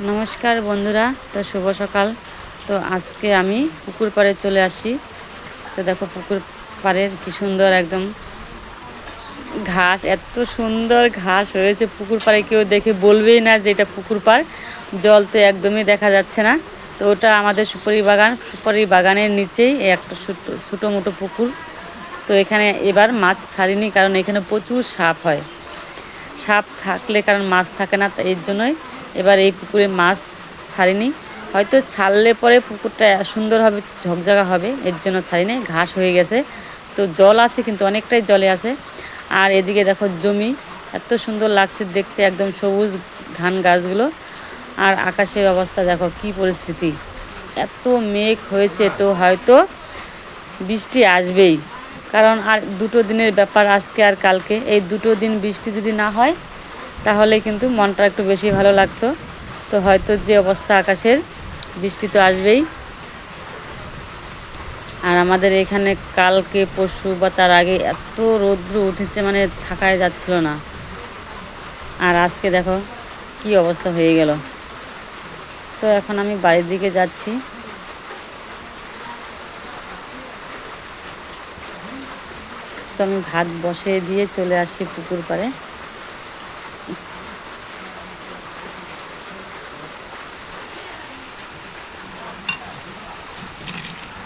নমস্কার বন্ধুরা, তো শুভ সকাল। তো আজকে আমি পুকুর পাড়ে চলে আসি। তো দেখো পুকুর পাড়ে কি সুন্দর একদম ঘাস, এত সুন্দর ঘাস হয়েছে পুকুর পাড়ে, কেউ দেখে বলবেই না যে এটা পুকুর পাড়। জল তো একদমই দেখা যাচ্ছে না। তো ওটা আমাদের সুপারি বাগান, সুপারি বাগানের নিচেই একটা ছোটো মোটো পুকুর। তো এখানে এবার মাছ ছাড়িনি, কারণ এখানে প্রচুর সাপ হয়। সাপ থাকলে কারণ মাছ থাকে না এর জন্যই এবার এই পুকুরে মাছ ছাড়িনি। হয়তো ছাড়লে পরে পুকুরটা সুন্দর হবে, ঝকঝকা হবে, এর জন্য ছাড়িনি, ঘাস হয়ে গেছে। তো জল আছে কিন্তু অনেকটাই জলে আছে। আর এদিকে দেখো জমি, এত সুন্দর লাগছে দেখতে, একদম সবুজ ধান গাছগুলো। আর আকাশের অবস্থা দেখো কি পরিস্থিতি। এত মেঘ হয়েছে তো হয়তো বৃষ্টি আসবেই। কারণ আর দুটো দিনের ব্যাপার আজকে আর কালকে। এই দুটো দিন বৃষ্টি যদি না হয় তাহলে কিন্তু মনটা একটু বেশি ভালো লাগতো। তো হয়তো যে অবস্থা আকাশের, বৃষ্টি তো আসবেই। আর আমাদের এখানে কালকে, পরশু বা তার আগে এত রৌদ্র উঠেছে মানে থাকায় যাচ্ছিল না। আর আজকে দেখো কি অবস্থা হয়ে গেল। তো এখন আমি বাড়ির দিকে যাচ্ছি। তো আমি ভাত বসিয়ে দিয়ে চলে আসি পুকুর পাড়ে।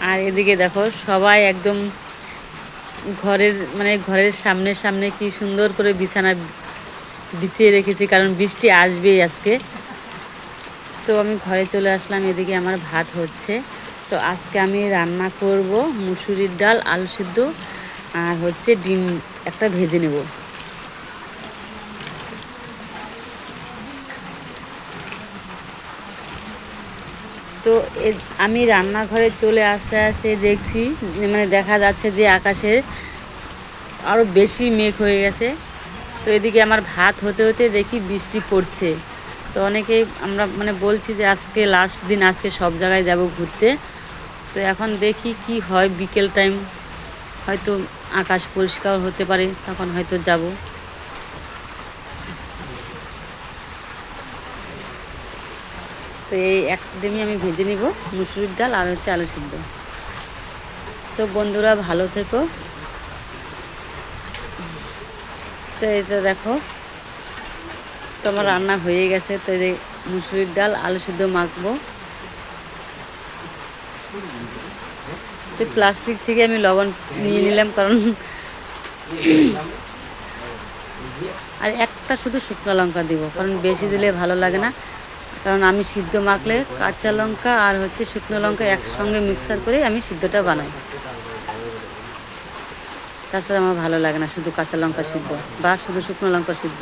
আর এদিকে দেখো, সবাই একদম ঘরের মানে ঘরের সামনে সামনে কি সুন্দর করে বিছানা বিছিয়ে রেখেছি, কারণ বৃষ্টি আসবেই আজকে। তো আমি ঘরে চলে আসলাম, এদিকে আমার ভাত হচ্ছে। তো আজকে আমি রান্না করব মুসুরির ডাল, আলু সিদ্ধ, আর হচ্ছে ডিম, একটা ভেজে নেব। তো আমি রান্নাঘরে চলে আসতে আসতে দেখছি মানে দেখা যাচ্ছে যে আকাশে আরও বেশি মেঘ হয়ে গেছে। তো এদিকে আমার ভাত হতে হতে দেখি বৃষ্টি পড়ছে। তো অনেকেই আমরা মানে বলছি যে আজকে লাস্ট দিন, আজকে সব জায়গায় যাব ঘুরতে। তো এখন দেখি কি হয়, বিকেল টাইম হয়তো আকাশ পরিষ্কার হতে পারে, তখন হয়তো যাব। তো এই একদমই আমি ভেজে নিব মুসুরির ডাল আর হচ্ছে আলু সিদ্ধ। তো বন্ধুরা, ভালো থেকো। তো এই তো দেখো তোমার রান্না হয়ে গেছে। তো এই মুসুরির ডাল, আলু সিদ্ধ মাখবো। তো প্লাস্টিক থেকে আমি লবণ নিয়ে নিলাম কারণ আর একটা শুধু শুকনো লঙ্কা দিব, কারণ বেশি দিলে ভালো লাগে না। কারণ আমি সিদ্ধ মাখলে কাঁচা লঙ্কা আর হচ্ছে শুকনো লঙ্কা একসঙ্গে মিক্সার করে আমি সিদ্ধটা বানাই। তাছাড়া আমার ভালো লাগে না শুধু কাঁচা লঙ্কা সিদ্ধ বা শুধু শুকনো লঙ্কা সিদ্ধ।